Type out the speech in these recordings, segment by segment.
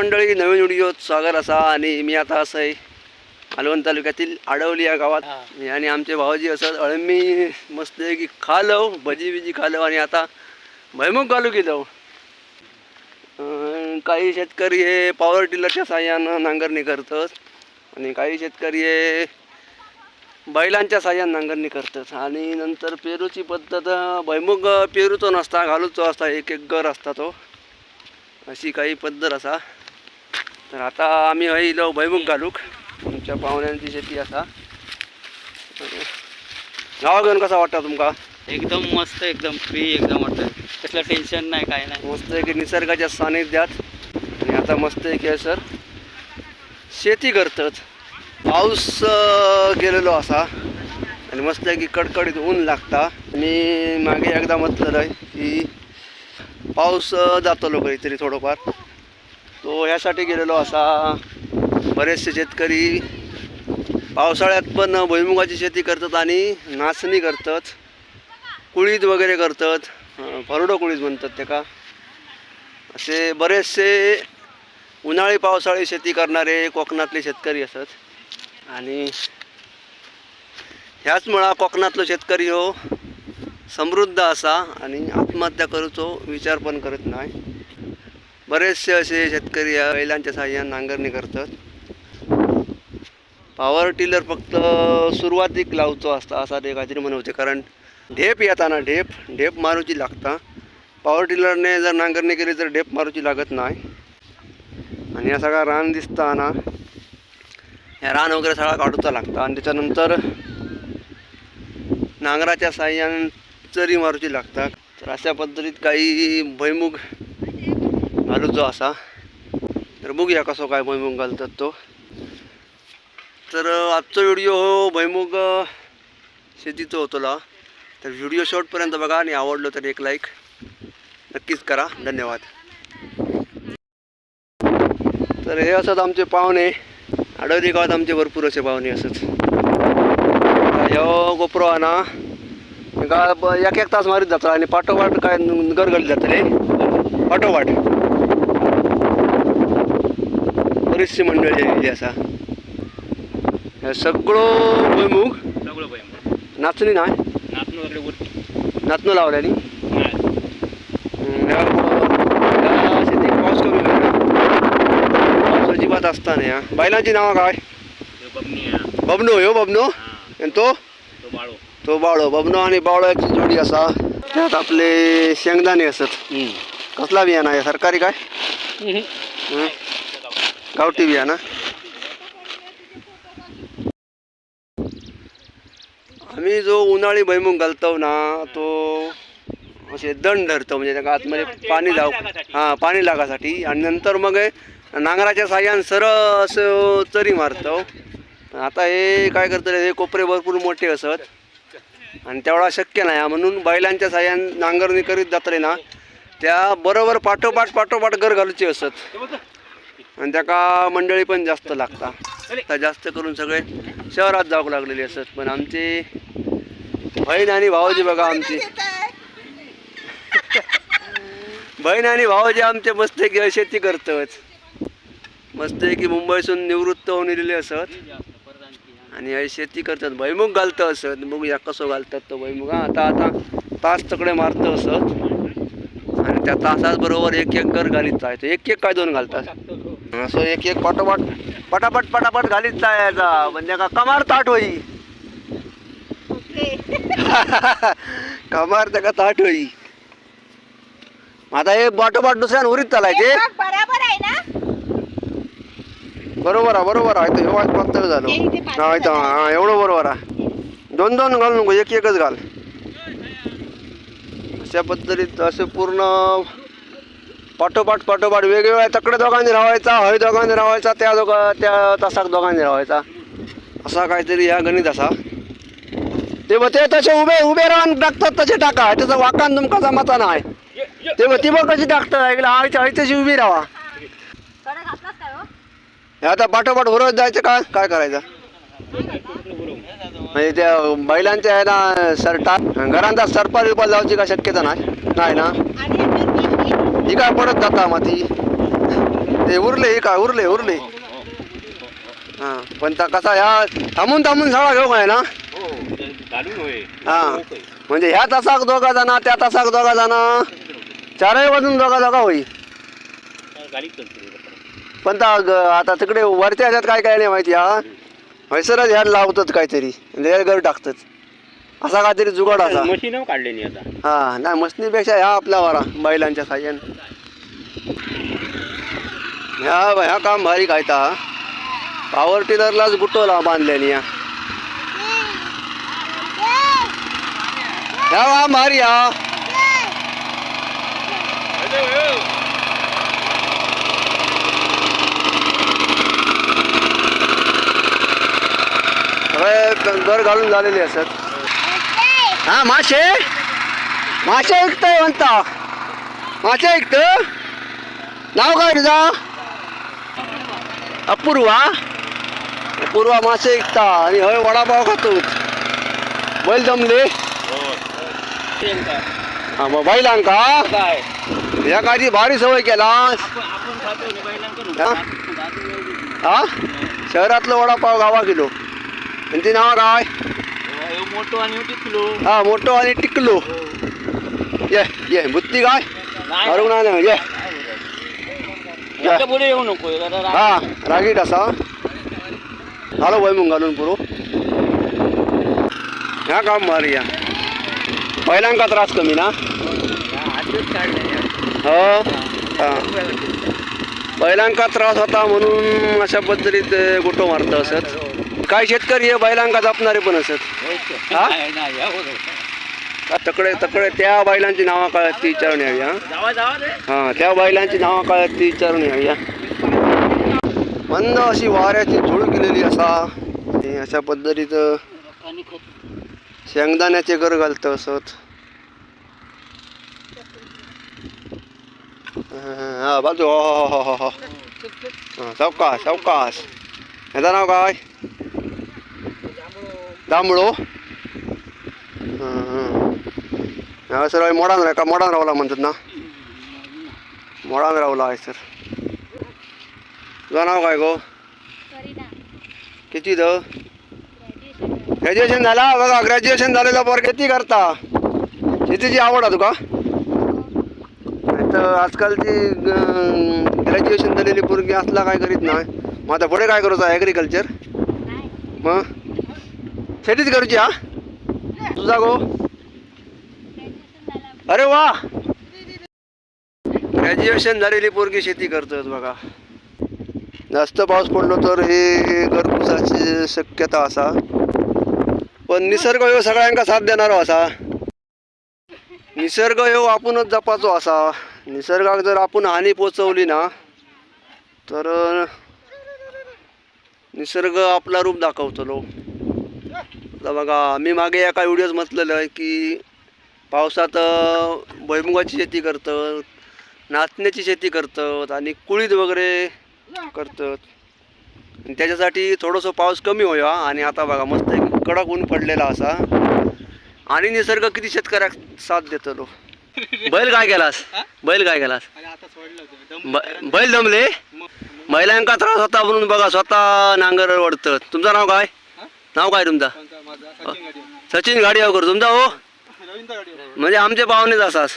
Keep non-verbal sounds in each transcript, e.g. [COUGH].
मंडळी नवीन व्हिडिओत स्वागत असा. आणि मी आता असं आहे मालवण तालुक्यातील आडवली या गावात. मी आणि आमचे भाऊजी असं अळमी मस्त की खालो भजी बिजी खालो आणि आता भैमुख घालू की जाऊ काही शेतकरी हे पॉवर टिलरच्या साह्यानं नांगरणी करतात. आणि काही शेतकरी हे बैलांच्या साह्यानं नांगरणी करतात. आणि नंतर पेरूची पद्धत भैमुख पेरूचो नसता घालूचो असता एक एक गर असता तो. अशी काही पद्धत असा. तर आता आम्ही हयलो भैमुख घालूक आमच्या पाहुण्यांची शेती असा गावा घेऊन कसा वाटता तुमका? एकदम मस्त एकदम फ्री एकदम वाटतं कसलं टेन्शन नाही काय नाही. मस्त आहे की निसर्गाच्या सानिध्यात. आणि आता मस्त आहे की सर शेती करतात. पाऊस गेलेलो असा. आणि मस्त आहे की कडकडीत ऊन लागता. आणि मागे एकदा म्हटलेलं आहे की पाऊस जातलो काहीतरी थोडंफार. सो ह्यासाठी गेलेलो असा बरेचसे शेतकरी पावसाळ्यात पण भुईमुगाची शेती करतात आणि नाचणी करतात. कुळीद वगैरे करतात. अं, फरोडो कुळीद म्हणतात ते का? असे बरेचसे उन्हाळी पावसाळी शेती करणारे कोकणातले शेतकरी असतात. आणि ह्याच मुळा कोकणातलो शेतकरी हो समृद्ध असा आणि आत्महत्या करूचो विचार पण करत नाही. बरेचसे असे शेतकरी या बैलांच्या साह्याने नांगरणी करतात. पॉवर टिलर फक्त सुरुवातीक लावचो असता असा ते काहीतरी म्हणवते कारण ढेप येताना ढेप ढेप मारूची लागता. पॉवर टिलरने जर नांगरणी केली तर ढेप मारूची लागत नाही. आणि हा सगळा रान दिसताना ह्या रान वगैरे सगळा काढूचा लागता. आणि त्याच्यानंतर नांगराच्या साह्याने चरी मारूची लागता. तर अशा पद्धतीत काही भैमुख जो असा. तर बघूया कसो काय भुईमुग घालतात तो. तर आजचा व्हिडिओ हो भैमुख शेतीचो होतोला तर व्हिडिओ शॉर्टपर्यंत बघा आणि आवडलं तर एक लाईक नक्कीच करा. धन्यवाद. तर हे असत आमचे पाहुणे. आडवली गावात आमचे भरपूर असे पाहुणे असत. ह्यो गोप्रो आना ना गा एक एक तास मारीत जाता आणि पाठोपाठ काय गरगडीत जातले पाठोपाठ बरीचशी मंडळी आलेली असा. हे सगळो भुईमुग. सगळं बाई नाचणी नाही नाचणं लावल्यानी नाही. पाऊस कमी अजिबात असताना या बैलांची नावं काय. बबनो ह्यो बबनो. हा, आणि तो? तो बाळो. तो बाळो. बबनो आणि बावळ्याची जोडी असा. त्यात आपले शेंगदाणे असत. कसला बियाणा आहे? सरकारी काय? गावठी बियाणा आम्ही जो उन्हाळी भैमुख घालतो ना तो असे दंड धरतो म्हणजे त्या आतमध्ये पाणी लाव हां पाणी लागासाठी. आणि नंतर मग नांगराच्या साह्यानं सरळ असं चरी मारतो. आता हे काय करतं हे कोपरे भरपूर मोठे असत. आणि तेवढा शक्य नाही. हा. म्हणून बैलांच्या साह्यानं नांगरणी करीत जातले ना त्या बरोबर पाठोपाठ पाठोपाठ घर घालूचे असत. आणि त्याका मंडळी पण जास्त लागता. तर जास्त करून सगळे शहरात जाऊ लागलेले असत पण आमचे बहीण आणि भाऊजी बघा आमची. [LAUGHS] बहीण आणि भाऊजी आमचे मस्त की शेती करतात. मस्त की मुंबईसून निवृत्त होऊन दिलेले असत. आणि हे शेती करतात भैमुख घालतं असत. बघूया कसं घालतात तो भैमुख हा आता आता तास तकडे मारतं असत. आणि त्या तासाच बरोबर एक एक घर घालीत जायचं. एक एक काय दोन घालतात? असं एक एक पाठोपाठ पटापट पटापट घालीत जायचा. म्हणजे का कमार ताट होई. [LAUGHS] कमार त्या का ताट होई. आता हे पाठोपाठ दुसऱ्यान उरीत चालायचे. बरोबर आहे ना? बरोबर आहे बरोबर आहे. तो एवढा पातळ झालो. इथं हा एवढं बरोबर आहे. दोन दोन घाल नको एक एकच घाल. अशा पद्धतीत असे पूर्ण पाठोपाठ पाठोपाठ वेगवेगळ्या तकडे दोघांनी राहायचा हय दोघांनी राहायचा त्या दोघा त्या तासाक दोघांनी राहायचा. असा काहीतरी ह्या गणित असा. ते मग ते तसे उभे उभे राहून टाकतात तसे टाका. त्याचा वाकान तुमका जमाचा नाही. ते मग ती मग कशी टाकतात? ऐकलं आयच्या तशी उभी राहा. हे आता पाठोपाठ भरत जायचं का? काय करायचं? म्हणजे त्या बैलांच्या आहे ना सरटा घरांचा सरपा विपा जायची का? शक्यता नाही. नाही ना? ही काय पडत जाता मग ती ते उरले हे काय उरले उरले. हा पण ता कसा ह्या थांबून थांबून सगळा घेऊ काय ना? हा म्हणजे ह्या तासाक दोघा जाणा त्या तासाक दोघा जाणा. चारही वाजून दोघा दोघा होई. पण ता आता तिकडे वरच्या ह्याच्यात काय काय नाही माहिती हा. हैसरच ह्या लावतात काहीतरी. लेअर घर टाकतात. असा काहीतरी जुगाड असा. मशीन काढलेली आता. हा नाही मशनीपेक्षा ह्या आपल्या वारा बैलांच्या साह्यान. ह्या ह्या काम भारी कायता पॉवर टिलरलाच गुटोला बांधल्यानी या ह्या वा भारी हा. घर घालून झालेले असत. हा मासे? मासे ऐकतोय म्हणता. मासे ऐकत नाव काय तुझा? अपूर्वा. अपूर्वा मासे ऐकता आणि हय वडापाव खातो. बैल जमले? हा मग बैलांका या काय भारी सवय केला हा? हा? शहरातलं वडापाव गावा किलो आणि ती नाव काय? मोठो आणि होती किलो हा मोठं आणि टिकलो. ये ये बुत्ती काय अरुण ये. पुढे येऊ नको हा रागीट असा. झालं वय मग घालून पुरो. ह्या काम मारी या. पहिल्यांका त्रास कमी ना? हो? हा. बैलांका त्रास होता म्हणून अशा पद्धतीत गोटो मारत असत. काय शेतकरी हे बैलांका जपणारे पण असत? हा? या. तकडे तकडे त्या बैलांची नावं काय ती विचारून यावी हा. जावा जावा रे. हा त्या बैलांची नावं काय ती विचारून यावी हा मंद अशी वाऱ्याची झुळ केलेली असा. आणि अशा खत शेंगदाण्याचे घर घालतं असत. हा बाजू हो हो हो हो हो. हा, सावकाश सावकाश. ह्याचं नाव काय? दांबळो. हा सर मोडान राह का मोडान रावला म्हणतात ना? मोडान रावला आहे सर. तुझं नाव काय गो? किती द? ग्रॅज्युएशन झाला? बघा ग्रॅज्युएशन झालेला पोर किती करता? शेतीची आवड आहे तुका? तर आजकालची ग्रॅज्युएशन झालेली पोरगी असला काय करीत नाही. मग आता पुढे काय करूचा ॲग्रिकल्चर मग? सेटीच करूची हा? तुझा गो. अरे वा. ग्रॅज्युएशन झालेली पोरगी शेती करतोय बघा. जास्त पाऊस पडलो तर हे घरपुसाची शक्यता असा. पण निसर्ग ह्यो सगळ्यांका साथ देणारो असा. निसर्ग ह्यो आपणच जपाचो असा. निसर्गाक जर आपण हानी पोचवली ना तर निसर्ग आपला रूप दाखवतलो आता बघा मी मागे एका व्हिडिओज म्हटलेलं आहे की पावसात भुईमुगाची शेती करतात नाचण्याची शेती करतात आणि कुळीद वगैरे करतात. आणि त्याच्यासाठी थोडंसं पाऊस कमी होया आणि आता बघा मस्त एक कडक ऊन पडलेला असा. आणि निसर्ग किती शेतकऱ्याक साथ देतलो बैल काय केलास? बैल काय केलास? ब- बैल दमले? बैलांका त्रास होता म्हणून बघा स्वतः नांगर वडतं तुमचं नाव काय? नाव काय तुमचा? सचिन गाडीवाकर तुमचा हो? म्हणजे आमचे पाहुणेच असाच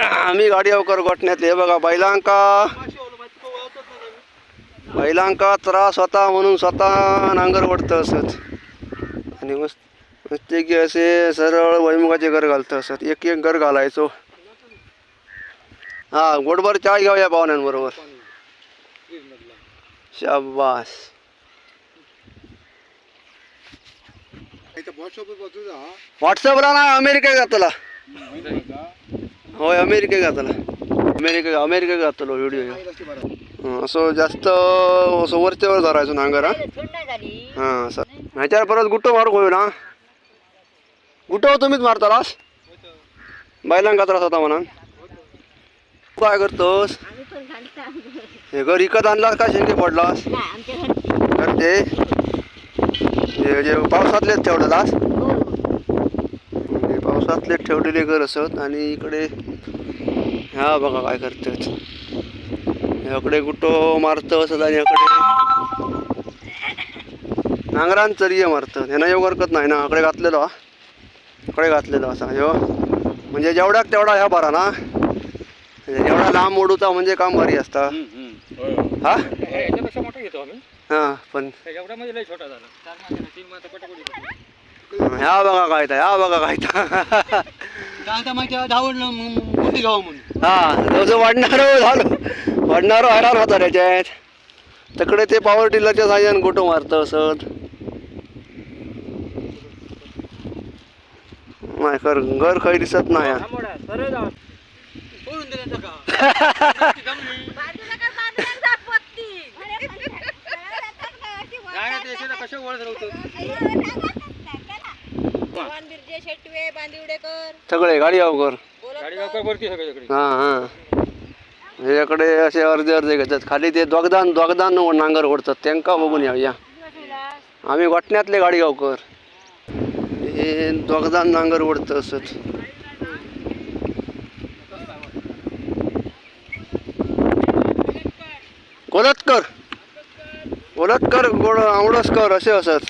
आम्ही गाडीवाकर गोठण्यात हे बघा बैलांका. बैलांका त्रास होता म्हणून स्वतः नांगर वडतं असत. आणि मस्त प्रत्येकी असे सरळ वैमुगाचे घर घालतं असत. एक एक घर घालायचो. हा गोडभर चहा घेऊया पाहुण्यांबरोबर. शाबास. व्हॉट्सअपला ना अमेरिका घातला होय अमेरिका घातला अमेरिका अमेरिका घातलो व्हिडिओ असं जास्त असं वरच्यावर धरायचो नांगर हा हां असं. ह्याच्यावर परत गुट्टो मारू होय ना. गुट्टो तुम्हीच मारतालास? बैलांका त्रास होता म्हणा तू काय करतोस? हे घर विकत आणलास का शेंगे पडलास करते जे जे पावसातलेच ठेवलेलास हे पावसातले ठेवलेले घर असत आणि इकडे ह्या बघा काय करतात. याकडे कुठं मारतं असं आणि याकडे नांगरान चरिये मारतं. ह्यानं योग हरकत नाही ना. अकडे घातलेलो हा. इकडे घातलेलो असा ह्यो म्हणजे जेवढ्याक तेवढा ह्या बरा ना म्हणजे जेवढा लांब ओढूचा म्हणजे काम भारी असता. हा? हा पण एवढा म्हणजे लय छोटा झाला. चार मासे तीन मासे पटापट ह्या बघा काय तर बघा काय तर. आता माहिती धावडलं मोठी गाव म्हणून. हा जसं वाढणारं झालं वाढणारं हैराण होता त्याच्यात. तिकडे ते पॉवर टिलरच्या साह्यानं गोटो मारतं असत. नाही कर घर काही दिसत नाही. सोडून दिलं का बिरजे शेटवे बांदिवडेकर सगळे गाडी सगळ्याकडे हा हा. ह्याच्याकडे असे अर्धे अर्धे घेतात. खाली ते दोगदान दोगदान नांगर ओढतात. त्यांका बघून या या. आम्ही वाटण्यातले गाडी गावकर. हे दोगदान नांगर ओढतं असत. गोलतकर. गोलतकर गोड आवडसकर असे असत.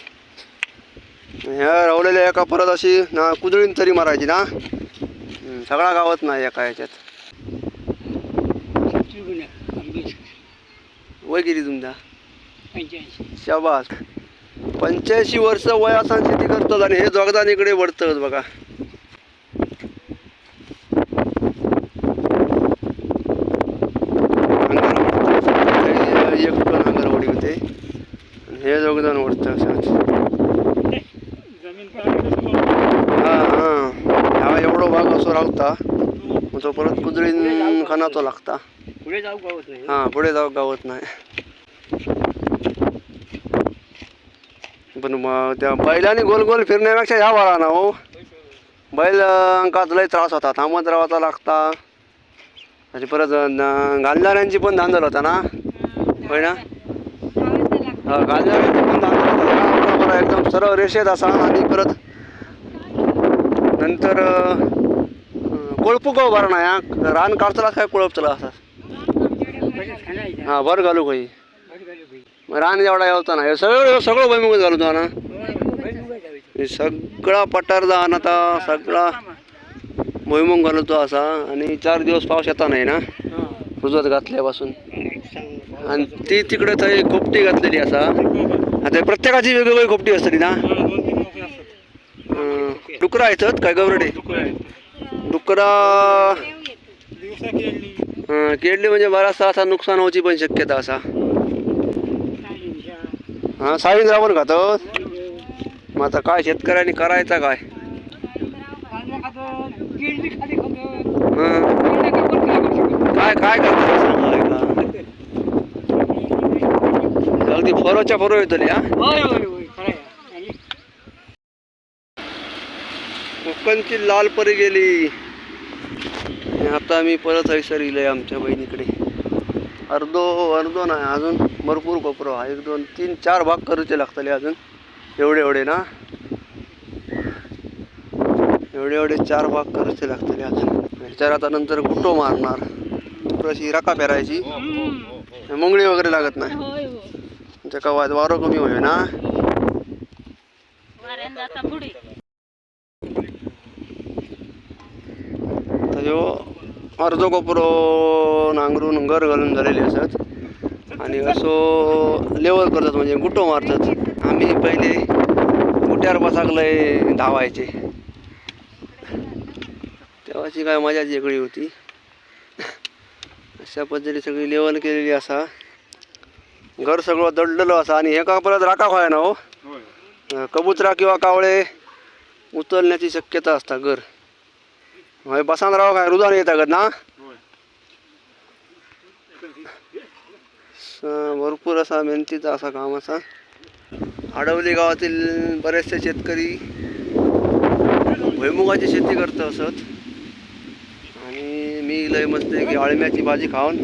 ह्या रावलेल्या एका परत अशी ना कुदळीन तरी मारायची ना? सगळा गावात नाही एका ह्याच्यात. वय किती तुमचा? शाबास. पंच्याऐंशी वर्ष वय असताना शेती करतात आणि हे जोगदान इकडे वडतच बघा नांगर वढतात. हे एक टन नांगर वडी होते आणि हे जोगदान वडतं असंच हा हा. एवढो भाग असो रावता. मग तो परत कुदळीन खानाचो लागता. पुढे जाऊ गावत नाही हा पुढे जाऊ गावत नाही. पण मग त्या बैलाने गोल गोल फिरण्यापेक्षा ह्या बरा ना हो. बैल अंकात लय त्रास होता. थांबत राहायचा लागता. आणि परत घालणाऱ्यांची पण धांदल होता ना. होय ना? हा घालणाऱ्यांची पण धांदल होता हा बरा एकदम सरळ रेषेत असा आणि परत. नंतर अं, कोळपू गाव भरा ना या. रान काढताना काय कोळपतला असा? हा बरं घालू काही. रान एवढा यावता ना हे सगळं सगळं भैमुख घालू तो ना सगळा पठार जाण आता सगळा भुईमुग घालतो असा. आणि चार दिवस पाऊस येता नाही ना? रुजत घातल्यापासून. आणि ती तिकडे थंय खोपटी घातलेली असा. आता प्रत्येकाची वेगवेगळी खोपटी असतली ना? डुकरं आहेत काय गवरडे? डुकरा अं, केडली म्हणजे बराचसा असा नुकसान होची पण शक्यता असा. हा साईन रावण खातो मग आता काय शेतकऱ्यांनी करायचा काय? हं. काय काय करतात सांगा एकदा. अगदी फरोच्या फरो येतली हा? कोकणची लाल परी गेली. आणि आता मी परत हैसर इलंय आमच्या बहिणीकडे. अर्धो अर्धो नाही अजून भरपूर कोपरो हा एक दोन तीन चार भाग करूचे लागतले अजून. एवढे एवढे ना? एवढे एवढे चार भाग करूचे लागतले अजून. ह्याच्यावर आता नंतर गुटो मारणार. अशी रका पेरायची. मुंगळी वगैरे लागत नाही. त्याचा वाद वारो कमी होय ना? तर ह्यो अर्धो कोपरो नांगरून घर घालून झालेले असत. आणि असो लेवल करतात म्हणजे गुटो मारतात. आम्ही पहिले गुट्यावर बसाक लय धावायचे. तेव्हाची काय मजाच वेगळी होती. अशा पद्धतीने सगळी लेवल केलेली असा. घर सगळं दडलेलं असा. आणि हे का परत राखा खाय ना हो कबुतरा किंवा कावळे उचलण्याची शक्यता असता घर. होय बसान राव काय रुदान येता का ना? स- भरपूर असा मेहनतीचा असा काम असा. आडवली गावातील बरेचसे शेतकरी भुईमुगाची शेती करत असत. आणि मी लय मस्त की अळम्याची भाजी खाऊन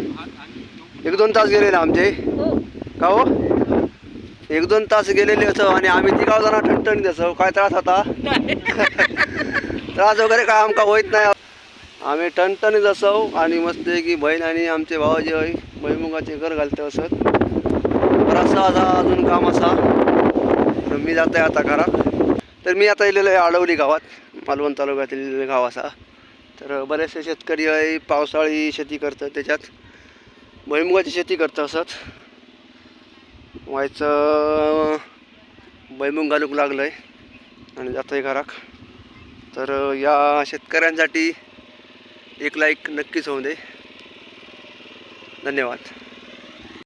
एक दोन तास गेलेले आमचे. का हो? एक दोन तास गेलेले असं आणि आम्ही तिघाव जण ठणठणीत असं काय त्रास होता? [LAUGHS] त्रास वगैरे काय आमका होत नाही. आम्ही टणटणीत असो आणि मस्त की बहीण आणि आमचे भावाजी हय भैमुगाचे घर घालते असत. बराचसा असा अजून काम असा. तर मी जात आहे आता घरात. तर मी आता येलेलो आहे आडवली गावात. मालवण तालुक्यातील गाव असा. तर बरेचसे शेतकरी आहे पावसाळी शेती करतात त्याच्यात. भुईमुगाची शेती करत असत. व्हायचं भुईमुग घालूक लागलं आहे आणि जातं आहे घराक. तर या शेतकऱ्यांसाठी एक लाईक नक्कीच होऊ दे. धन्यवाद.